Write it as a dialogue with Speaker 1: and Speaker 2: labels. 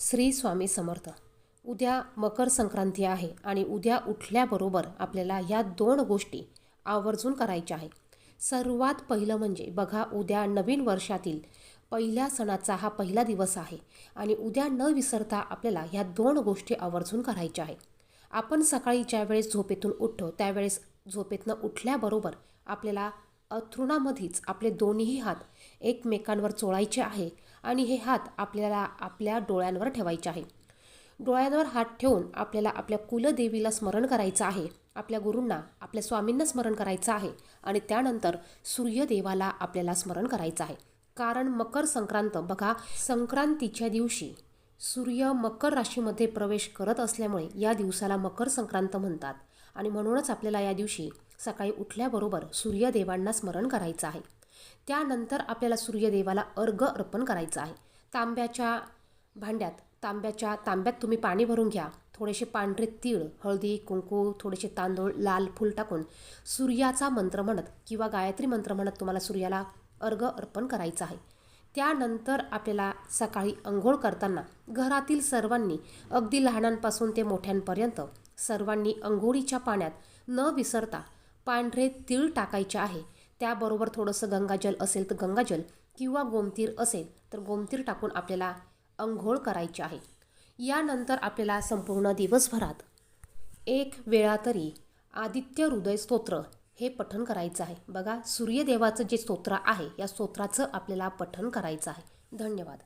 Speaker 1: श्री स्वामी समर्थ. उद्या मकर संक्रांती आहे आणि उद्या उठल्याबरोबर आपल्याला ह्या दोन गोष्टी आवर्जून करायच्या आहे सर्वात पहिलं म्हणजे बघा उद्या नवीन वर्षातील पहिल्या सणाचा हा पहिला दिवस आहे आणि उद्या न विसरता आपल्याला ह्या दोन गोष्टी आवर्जून करायच्या आहे आपण सकाळी ज्यावेळेस झोपेतून उठतो त्यावेळेस झोपेतनं उठल्याबरोबर आपल्याला अथृणामध्येच आपले दोन्ही हात एकमेकांवर चोळायचे आहे आणि हे हात आपल्याला आपल्या डोळ्यांवर ठेवायचे आहे. डोळ्यांवर हात ठेवून आपल्याला आपल्या कुलदेवीला स्मरण करायचं आहे. आपल्या गुरूंना आपल्या स्वामींना स्मरण करायचं आहे आणि त्यानंतर सूर्यदेवाला आपल्याला स्मरण करायचं आहे. कारण मकर संक्रांत बघा संक्रांतीच्या दिवशी सूर्य मकर राशीमध्ये प्रवेश करत असल्यामुळे या दिवसाला मकर संक्रांत म्हणतात. आणि म्हणूनच आपल्याला या दिवशी सकाळी उठल्याबरोबर सूर्यदेवांना स्मरण करायचं आहे. त्यानंतर आपल्याला सूर्यदेवाला अर्घ अर्पण करायचं आहे. तांब्याच्या भांड्यात तांब्याच्या तांब्यात तुम्ही पाणी भरून घ्या. थोडेसे पांढरे तीळ हळदी कुंकू थोडेसे तांदूळ लाल फूल टाकून सूर्याचा मंत्र म्हणत किंवा गायत्री मंत्र म्हणत तुम्हाला सूर्याला अर्घ अर्पण करायचं आहे. त्यानंतर आपल्याला सकाळी अंघोळ करताना घरातील सर्वांनी अगदी लहानांपासून ते मोठ्यांपर्यंत सर्वांनी अंघोळीच्या पाण्यात न विसरता पांढरे तीळ टाकायचे आहे. त्याबरोबर थोडंसं गंगाजल असेल तर गंगाजल किंवा गोमतीर असेल तर गोमतीर टाकून आपल्याला अंघोळ करायची आहे. यानंतर आपल्याला संपूर्ण दिवसभरात एक वेळा तरी आदित्य हृदय स्तोत्र हे पठण करायचं आहे. बघा सूर्यदेवाचं जे स्तोत्र आहे या स्तोत्राचं आपल्याला पठण करायचं आहे. धन्यवाद.